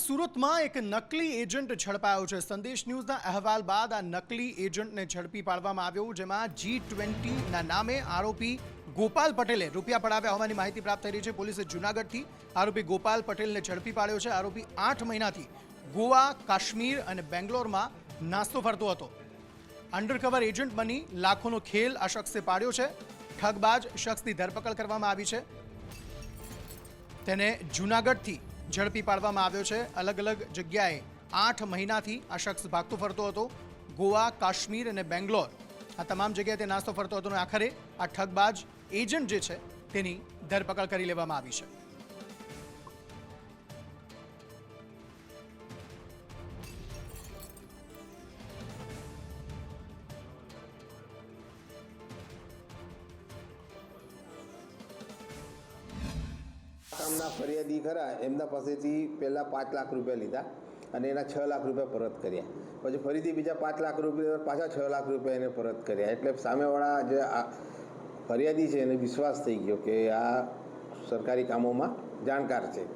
સુરતમાં એક નકલી એજન્ટ ઝડપાયો છે. સંદેશ ન્યૂઝના અહેવાલ બાદ આ નકલી એજન્ટને ઝડપી પાડવામાં આવ્યો. જેમાં જી ટ્વેન્ટીના નામે આરોપી ગોપાલ પટેલે રૂપિયા પડાવ્યા હોવાની માહિતી પ્રાપ્ત થઈ રહી છે. પોલીસે જૂનાગઢથી આરોપી ગોપાલ પટેલને ઝડપી પાડ્યો છે. આરોપી આઠ મહિનાથી ગોવા, કાશ્મીર અને બેંગ્લોરમાં નાસ્તો ફરતો હતો. અંડરકવર એજન્ટ બની લાખોનો ખેલ આ શખ્સે પાડ્યો છે. ઠગબાજ શખ્સની ધરપકડ કરવામાં આવી છે. તેને જૂનાગઢથી ઝડપી પાડવામાં આવ્યો છે. અલગ અલગ જગ્યાએ આઠ મહિનાથી આ શખ્સ ભાગતો ફરતો હતો. ગોવા, કાશ્મીર અને બેંગ્લોર. આ તમામ જગ્યાએ તે નાસ્તો ફરતો હતો અને આખરે આ ઠગબાજ એજન્ટ જે છે તેની ધરપકડ કરી લેવામાં આવી છે. કામના ફરિયાદી ખરા, એમના પાસેથી પહેલાં પાંચ લાખ રૂપિયા લીધા અને એના છ લાખ રૂપિયા પરત કર્યા. પછી ફરીથી બીજા પાંચ લાખ રૂપિયા પાછા છ લાખ રૂપિયા એને પરત કર્યા. એટલે સામેવાળા જે આ ફરિયાદી છે, એને વિશ્વાસ થઈ ગયો કે આ સરકારી કામોમાં જાણકાર છે.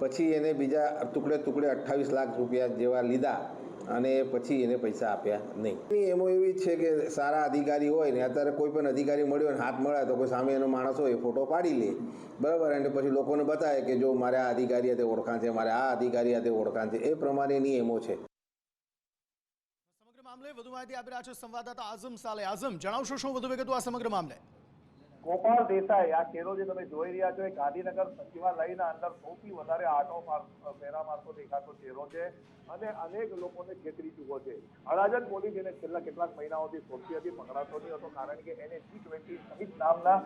પછી એને બીજા ટુકડે ટુકડે અઠ્ઠાવીસ લાખ રૂપિયા જેવા લીધા. અને પછી એને પૈસા આપ્યા નહીં. એમાં એવી છે કે સારા અધિકારી હોય ને, અત્યારે કોઈ પણ અધિકારી મળ્યો ને, હાથ મળે તો કોઈ સામે એનો માણસ હોય એ ફોટો પાડી લે. બરાબર, અને પછી લોકોને બતાવે કે જો મારે આ અધિકારી હાથે ઓળખાણ છે, મારે આ અધિકારી હાથે ઓળખાણ છે, એ પ્રમાણે એમો છે. સમગ્ર મામલે વધુ માહિતી આપી રહ્યા છે સંવાદદાતા આઝમ સાલે. આઝમ, જણાવશો શું વધુ વિગતો આ સમગ્ર મામલે? ગોપાલ દેસાઈ, આ ચહેરો જે તમે જોઈ રહ્યા છો એ ગાંધીનગર સચિવાલયના અંદર સૌથી વધારે આટો ફેરા મારતો દેખાતો ચહેરો છે અને અનેક લોકોને છેતરી ચૂકો છે. અડાજણ પોલીસ એને છેલ્લા કેટલાક મહિનાઓથી શોધતી હતી, પકડાતો નહીં હતો, કારણ કે એને જી ટ્વેન્ટી સમિત નામના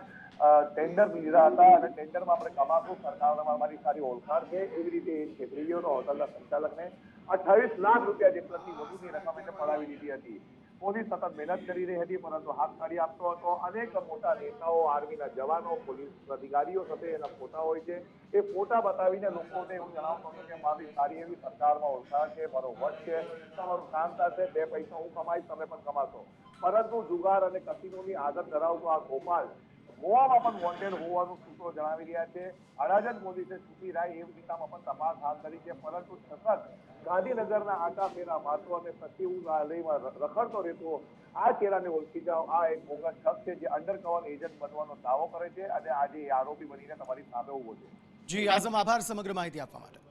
ટેન્ડર લીધા હતા અને ટેન્ડરમાં આપણે કમાશું સરકારમાં મારી સારી ઓળખાણ છે. એવી રીતે એ છેતરી ગયો હતો હોટલના સંચાલકને અઠાવીસ લાખ રૂપિયા જેટલાથી વધુની રકમ એને પડાવી દીધી હતી. પોલીસ સતત મહેનત કરી રહી હતી, પરંતુ હાથ કાઢી આપતો હતો. અનેક મોટા નેતાઓ, આર્મીના જવાનો, પોલીસ અધિકારીઓ સાથે એના ફોટા હોય છે. એ ફોટા બતાવીને લોકોને હું જણાવતો હતો કે મારી સારી એવી સરકારમાં ઓળખાણ છે, મારો વટ છે, તમારું કામ થશે, બે પૈસા હું કમાઈશ, તમે પણ કમાશો. પરંતુ જુગાર અને કસીનોની આદત ધરાવતો આ ગોપાલ ગોવામાં પણ વોન્ટેડ હોવાનું સૂત્રો જણાવી રહ્યા છે. અડાજણ પોલીસે છૂટી રાય એ દિશામાં પણ તપાસ હાથ ધરી છે, પરંતુ સતત ગાંધીનગરના આટા ફેરા મારતો અને સચિવાલયમાં રખડતો રહેતો આ ચહેરાને ઓળખી જાઓ. આ એક મોગા શખ્સ છે જે અંડરકવર એજન્ટ બનવાનો દાવો કરે છે અને આજે આરોપી બનીને તમારી સામે ઊભો છે. જી, આઝમ, આભાર. સમગ્ર માહિતી આપવા માટે.